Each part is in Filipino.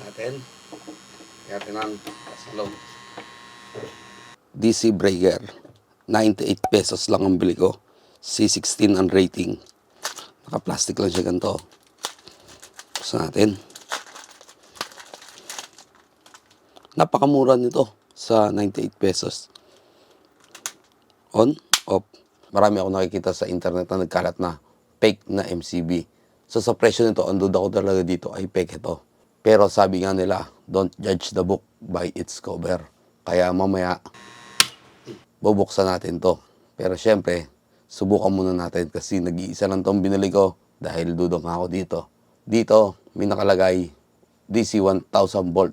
natin. Kaya tinang sa loob. DC breaker. 98 pesos lang ang bili ko. C16 ang rating. Naka-plastic lang siya ganito. Buksan natin. Napakamura nito sa 98 pesos. On, off. Marami ako nakikita sa internet na nagkalat na fake na MCB. So sa presyo nito, ang duda ko talaga dito ay fake ito. Pero sabi nga nila, don't judge the book by its cover. Kaya mamaya, bubuksan natin to. Pero syempre, subukan muna natin kasi nag-iisa lang tong binili ko dahil dudong ako dito. Dito, may nakalagay DC 1000 volt.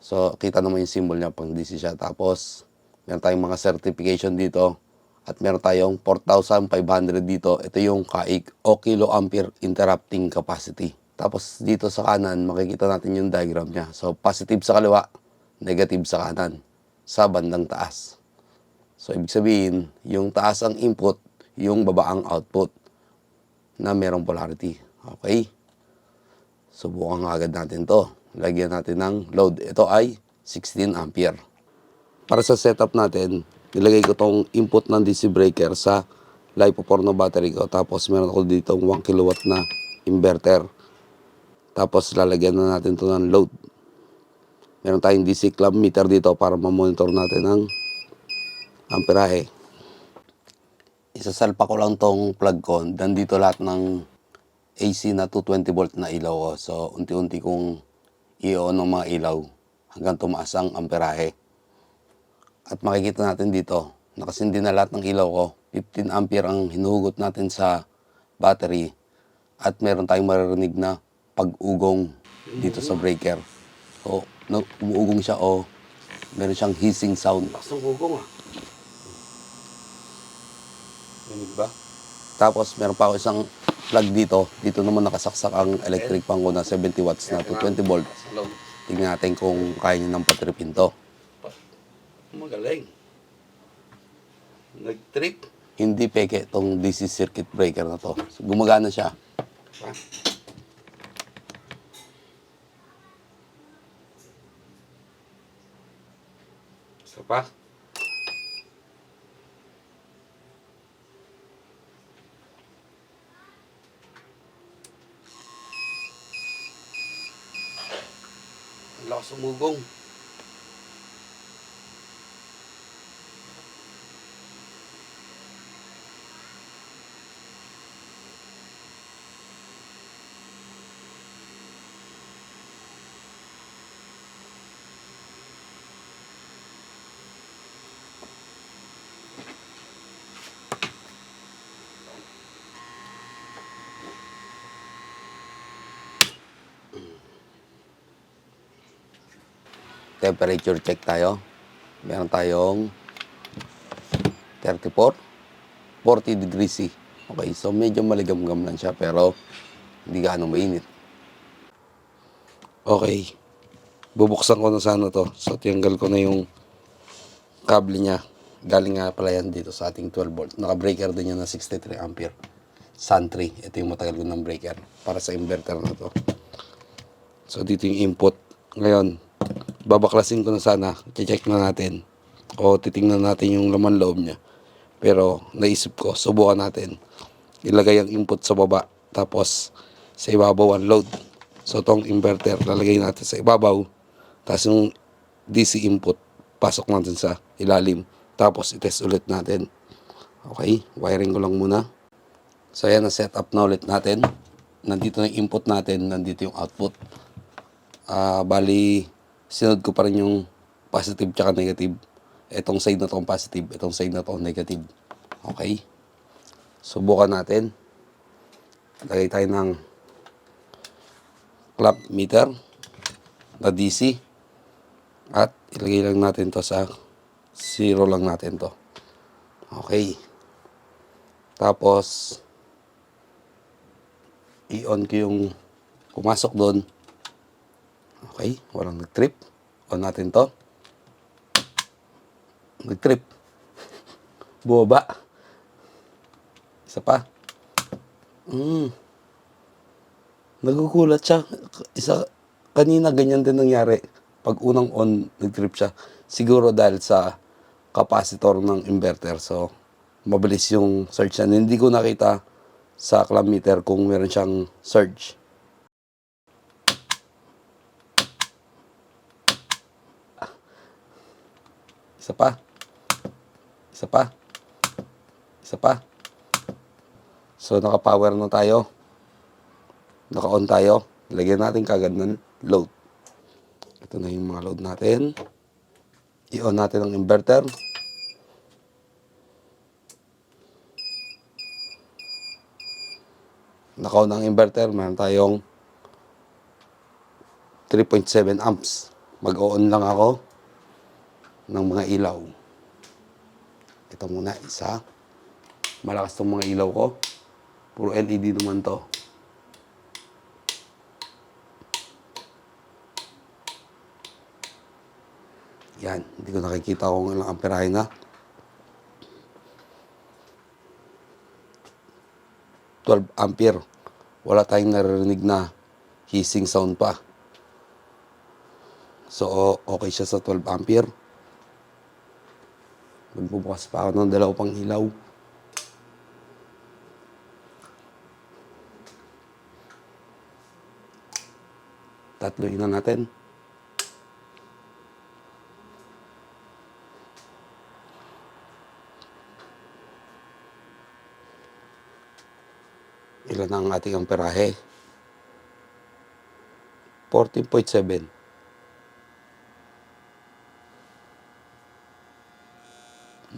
So, kita naman yung symbol niya pang DC siya. Tapos, meron tayong mga certification dito. At meron tayong 4,500 dito. Ito yung kaig o kiloampere interrupting capacity. Tapos, dito sa kanan, makikita natin yung diagram niya. So, positive sa kaliwa, negative sa kanan. Sa bandang taas. So, ibig sabihin, yung taas ang input, yung baba ang output na merong polarity. Okay? Subukan agad natin to. Lagyan natin ng load. Ito ay 16 ampere. Para sa setup natin, nilagay ko tong input ng DC breaker sa LiPo4 na battery ko. Tapos meron ako dito 1 kilowatt na inverter. Tapos lalagyan na natin to ng load. Meron tayong DC club meter dito para ma-monitor natin ang amperahe. Isasalpa ko lang tong plug ko. Nandito lahat ng AC na 220 volt na ilaw ko. So, unti-unti kong i-on ng mga ilaw hanggang tumaas ang amperahe. At makikita natin dito, nakasindi na lahat ng ilaw ko. 15 ampere ang hinuhugot natin sa battery. At meron tayong maririnig na pag-ugong dito sa breaker. So, no, umuugong siya o meron siyang hissing sound. Lakas ng gugong ah. Rinig ba? Tapos meron pa ako isang plug dito. Dito naman nakasaksak ang electric ko na 70 watts na to 20 volt. Tingnan natin kung kaya niya ng patripin to. Magaling. Nag-trip. Hindi peke itong DC circuit breaker na to. So, gumagana siya. Pa. Isa pa. Ang lakas umugong. Temperature check tayo. Meron tayong 34, 40 degrees C. Okay, so medyo maligam-gam lang siya pero hindi gaano mainit. Okay. Bubuksan ko na sana to. So, tiyanggal ko na yung kable niya. Galing nga pala yan dito sa ating 12 volt. Naka-breaker din yan na 63 ampere. Sun 3. Ito yung matagal ko ng breaker para sa inverter na to. So, dito yung input. Ngayon, babaklasin ko na sana. Check na natin. O titingnan natin yung laman loob niya. Pero, naisip ko, subukan natin. Ilagay ang input sa baba. Tapos, sa ibabaw ang load. So, tong inverter, lalagay natin sa ibabaw. Tapos yung DC input, pasok natin sa ilalim. Tapos, itest ulit natin. Okay, wiring ko lang muna. So, ayan, na-set up na ulit natin. Nandito na yung input natin, nandito yung output. Ah, bali, sinod ko pa rin yung positive tsaka negative. Itong side na to positive, itong side na to negative. Okay? Subukan natin. Lagay tayo ng clamp meter na DC. At ilagay lang natin to sa zero lang natin to. Okay. Tapos, i-on ko yung pumasok doon. Okay, walang nag-trip. On natin to. Nag-trip. Bumaba. Isa pa. Mm. Nagugulat siya. Isa, kanina ganyan din nangyari. Pag unang on, nag-trip siya. Siguro dahil sa capacitor ng inverter. So, mabilis yung surge niya. Hindi ko nakita sa clamp meter kung meron siyang surge. Isa pa. Isa pa. Isa pa. So, naka-power na tayo. Naka-on tayo. Lagyan natin kagad ng load. Ito na yung mga load natin. I-on natin ang inverter. Naka-on ang inverter. Meron tayong 3.7 amps. Mag-on lang ako ng mga ilaw. Ito muna, isa. Malakas tong mga ilaw ko. Puro LED naman to. Yan, hindi ko nakikita kung ilang amperahe na. 12 ampere. Wala tayong naririnig na hissing sound pa. So, okay siya sa 12 ampere. Magbubukas pa ako ng dalawa pang ilaw. Tatloy na natin. Ilan ang ating amperahe? 14.7.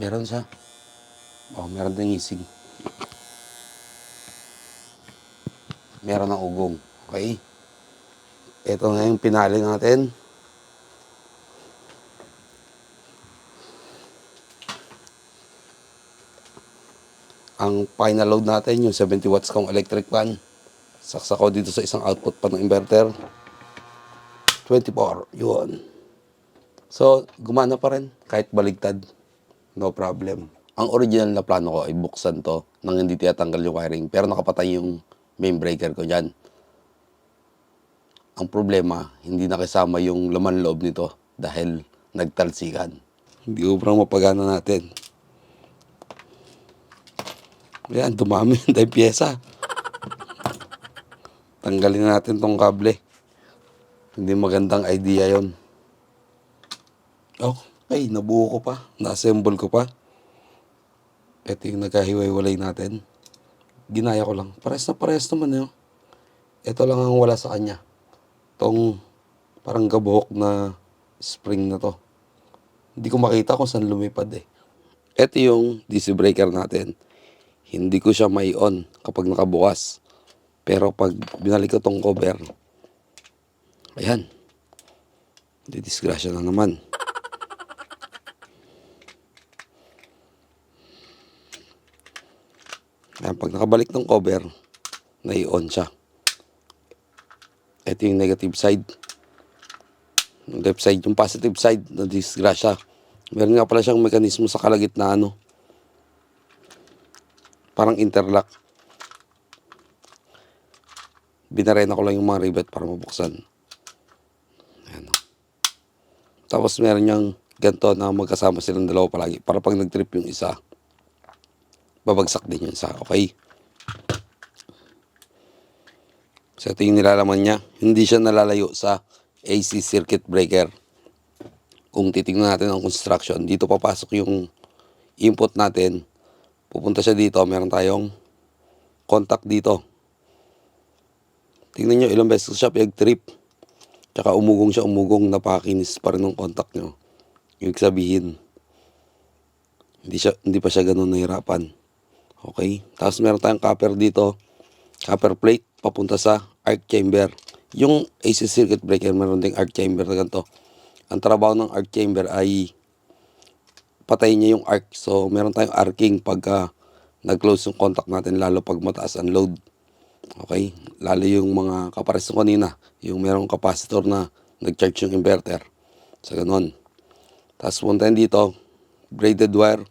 Meron siya. Oh, meron din ising. Meron ng ugong. Okay? Ito nga yung pinali natin. Ang final load natin, yung 70 watts kong electric fan. Saksa ko dito sa isang output pa ng inverter. 24, yun. So, gumana pa rin kahit baligtad. No problem. Ang original na plano ko ay buksan to nang hindi tiyatanggal yung wiring pero nakapatay yung main breaker ko dyan. Ang problema, hindi nakisama yung laman loob nito dahil nagtalsikan. Hindi ubrang mapagana natin. Ayan, dumami yung tayong pyesa. Tanggalin natin tong kable. Hindi magandang idea yon. Oh, ay, nabuo ko pa. Na-assemble ko pa. Ito yung nagkahiwa-hiwalay natin. Ginaya ko lang. Pares na pares naman yun. Ito lang ang wala sa kanya. Tong parang gabuhok na spring na to. Hindi ko makita kung saan lumipad eh. Ito yung DC breaker natin. Hindi ko siya may on kapag nakabukas. Pero pag binalik ko tong cover, ayan. Didisgrasya na naman. Ayan, pag nakabalik ng cover, nai-on siya. Ito yung negative side. Left side, yung positive side na disgrasya. Meron nga pala siyang mekanismo sa kalagitnaan, no? Parang interlock. Binarena ko lang yung mga rivet para mabuksan. Ayan? Tapos meron niyang ganito na magkasama silang dalawa palagi. Para pag nag-trip yung isa, babagsak din yung isa. Okay? So ito yung nilalaman niya. Hindi siya nalalayo sa AC circuit breaker. Kung titingnan natin ang construction, dito papasok yung input natin. Pupunta siya dito. Meron tayong contact dito. Tingnan nyo ilang beses siya pinag-trip. Tsaka umugong siya, umugong. Napakinis pa rin ng contact nyo. Ibig sabihin, hindi, siya, hindi pa siya ganun nahirapan. Okay? Tapos meron tayong copper dito. Copper plate papunta sa arc chamber. Yung AC circuit breaker meron ding arc chamber na ganito. Ang trabaho ng arc chamber ay patayin niya yung arc. So meron tayong arcing pagka nag-close yung contact natin lalo pag mataas ang load. Okay? Lalo yung mga kapares ko kanina. Yung merong capacitor na nag-charge yung inverter. Sa ganun. Tapos puntahin dito, braided wire.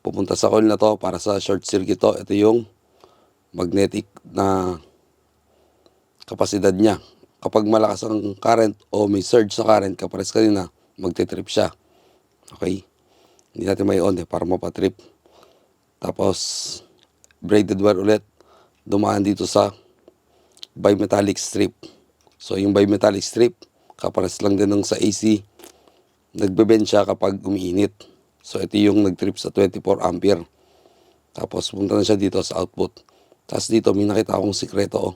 Pupunta sa coil na to para sa short circuit to. Ito yung magnetic na kapasidad niya. kapag malakas ang current o may surge sa current, kapares kanina, magte-trip siya. Okay? Hindi natin may on eh, para mapatrip. Tapos, braided wire ulit. Dumaan dito sa bimetallic strip. So, yung bimetallic strip, kapares lang din ng sa AC. Nagbe-bend siya kapag umiinit. So, ito yung nag-trip sa 24 ampere. Tapos, punta na siya dito sa output. Tapos dito, may nakita akong sikreto. Oh.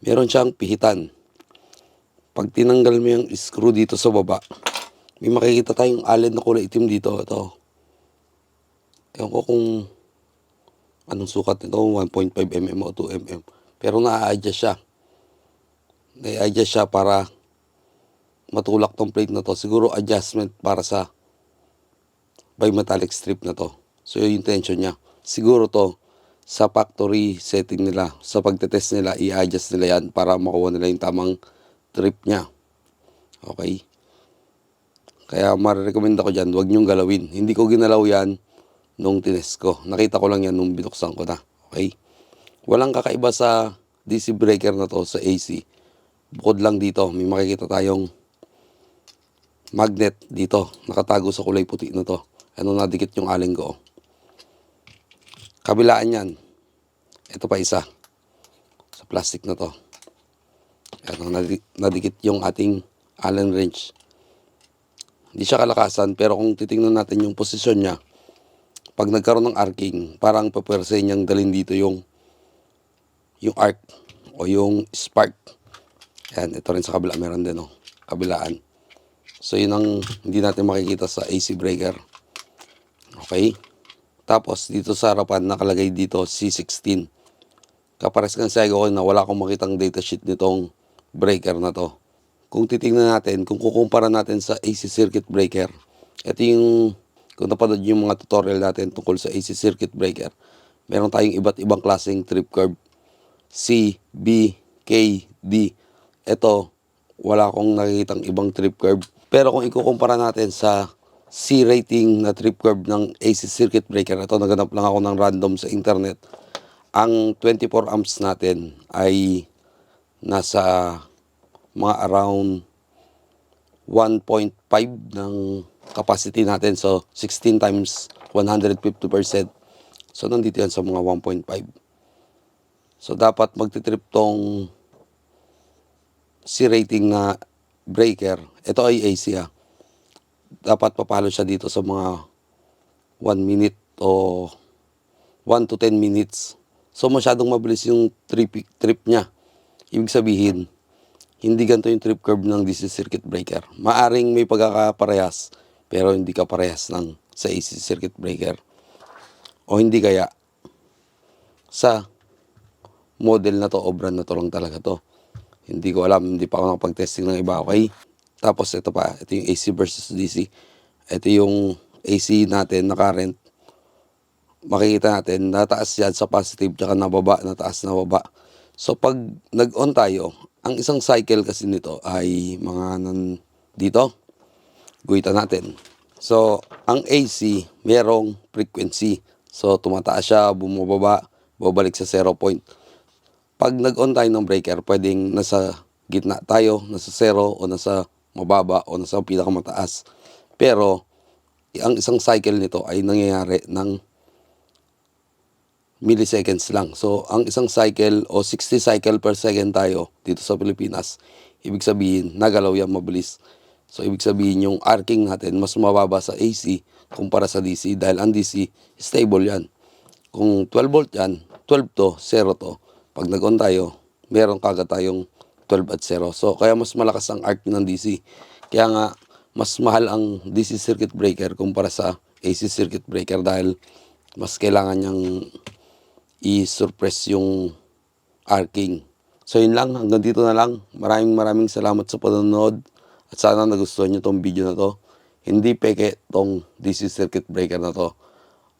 Meron siyang pihitan. Pag tinanggal mo yung screw dito sa baba, may makikita tayong allen na kulay itim dito. Ito. Ewan ko kung anong sukat nito, 1.5 mm o 2 mm. Pero na-adjust siya. Na-adjust siya para matulak tong plate na to. Siguro adjustment para sa bimetallic strip na to. So yun yung tension niya. Siguro to sa factory setting nila, sa pagtetest nila, i-adjust nila yan para makuha nila yung tamang trip niya. Okay? Kaya marirecommend ako dyan, huwag niyong galawin. Hindi ko ginalaw yan nung tinest ko. Nakita ko lang yan nung binuksan ko na. Okay? Walang kakaiba sa DC breaker na to sa AC. Bukod lang dito, may makikita tayong magnet dito. Nakatago sa kulay puti na to. Ano nadikit yung aling ko. Kabilaan yan. Ito pa isa. Sa plastic na to. Nadi- nadikit yung ating Allen wrench. Hindi siya kalakasan, pero kung titingnan natin yung posisyon niya, pag nagkaroon ng arcing, parang papwersahin niyang dalhin dito yung yung arc o yung spark. Yan, ito rin sa kabila, meron din, oh, kabilaan. So, yun ang hindi natin makikita sa AC breaker. Okay? Tapos, dito sa harapan, nakalagay dito C16. Kapares kan sa ko na wala akong makitang datasheet nitong breaker na to. Kung titingnan natin, kung kukumpara natin sa AC circuit breaker, ito yung, kung napanood yung mga tutorial natin tungkol sa AC circuit breaker, meron tayong iba't ibang klaseng trip curve. C, B, K, D. Ito, wala akong nakikitang ibang trip curve. Pero kung ikukumpara natin sa C rating na trip curve ng AC circuit breaker, ito naganap lang ako ng random sa internet. Ang 24 amps natin ay nasa mga around 1.5 ng capacity natin. So, 16 times 150%. So, nandito yan sa mga 1.5. So, dapat magtitrip tong C rating na breaker. Ito ay AC ah. Dapat papalo siya dito sa mga 1 minute o 1 to 10 minutes. So, masyadong mabilis yung trip, trip niya. Ibig sabihin, hindi ganito yung trip curve ng DC circuit breaker. Maaring may pagkakaparehas, pero hindi ka parehas ng sa AC circuit breaker. O hindi kaya sa model na to o brand na to lang talaga to. Hindi ko alam, hindi pa ako nakapag-testing ng iba, okay? Tapos ito pa, ito yung AC versus DC. Ito yung AC natin na current. Makikita natin, nataas yan sa positive, tsaka nababa, nataas, nababa. So pag nag-on tayo, ang isang cycle kasi nito ay mga nan dito. Guhitan natin. So, ang AC, merong frequency. So, tumataas siya, bumababa, babalik sa zero point. Pag nag-on tayo ng breaker, pwedeng nasa gitna tayo, nasa zero, o nasa mababa, o nasa pinakamataas. Pero, ang isang cycle nito ay nangyayari ng milliseconds lang. So, ang isang cycle o 60 cycle per second tayo dito sa Pilipinas, ibig sabihin, nagalaw yan mabilis. So, ibig sabihin yung arcing natin mas mababa sa AC kumpara sa DC dahil ang DC, stable yan. Kung 12 volt yan, 12 to, 0 to. Pag nag-on tayo, meron kagad tayong 12 at 0. So, kaya mas malakas ang arc ng DC. Kaya nga, mas mahal ang DC circuit breaker kumpara sa AC circuit breaker dahil mas kailangan niyang i-surpress yung arcing. So yun lang, hanggang dito na lang. Maraming maraming salamat sa panonood at sana nagustuhan nyo tong video na to. Hindi peke tong DC circuit breaker na to.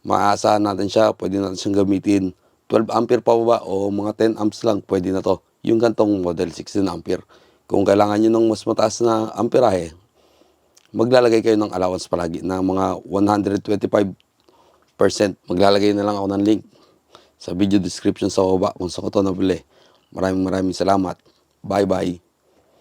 Maaasahan natin siya, pwede natin siyang gamitin. 12 ampere pa ba o mga 10 amps lang, pwede na to. Yung gantong model 16 ampere. Kung kailangan nyo ng mas mataas na amperahe, maglalagay kayo ng allowance palagi na mga 125%. Maglalagay na lang ako ng link sa video description sa baba kung saan ko ito nabili. Maraming maraming salamat. Bye-bye.